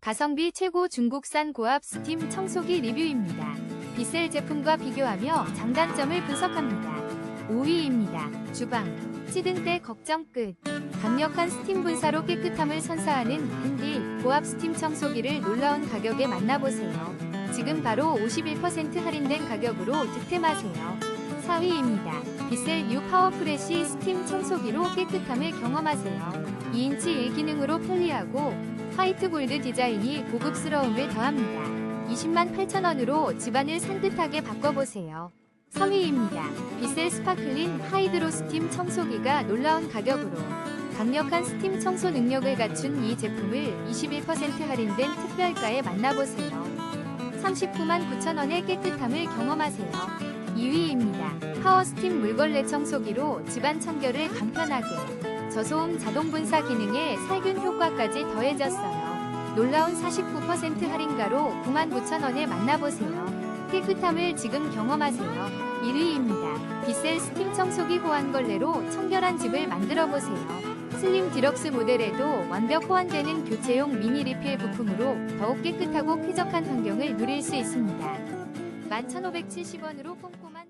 가성비 최고 중국산 고압 스팀 청소기 리뷰입니다. 비셀 제품과 비교하며 장단점을 분석합니다. 5위입니다. 주방, 찌든 때 걱정 끝. 강력한 스팀 분사로 깨끗함을 선사하는 핸디 고압 스팀 청소기를 놀라운 가격에 만나보세요. 지금 바로 51% 할인된 가격으로 득템하세요. 4위입니다. 비셀 뉴 파워프레시 스팀 청소기로 깨끗함을 경험하세요. 2인치 1기능으로 편리하고 화이트 골드 디자인이 고급스러움을 더합니다. 20만 8천원으로 집안을 산뜻하게 바꿔보세요. 3위입니다. 비셀 스파클린 하이드로 스팀 청소기가 놀라운 가격으로 강력한 스팀 청소 능력을 갖춘 이 제품을 21% 할인된 특별가에 만나보세요. 39만 9천원의 깨끗함을 경험하세요. 2위입니다. 파워스팀 물걸레 청소기로 집안 청결을 간편하게 저소음 자동 분사 기능에 살균 효과까지 더해졌어요. 놀라운 49% 할인가로 99,000원에 만나보세요. 깨끗함을 지금 경험하세요. 1위입니다. 비셀 스팀 청소기 호환걸레로 청결한 집을 만들어보세요. 슬림 디럭스 모델에도 완벽 호환되는 교체용 미니 리필 부품으로 더욱 깨끗하고 쾌적한 환경을 누릴 수 있습니다. 11,570원으로 꼼꼼한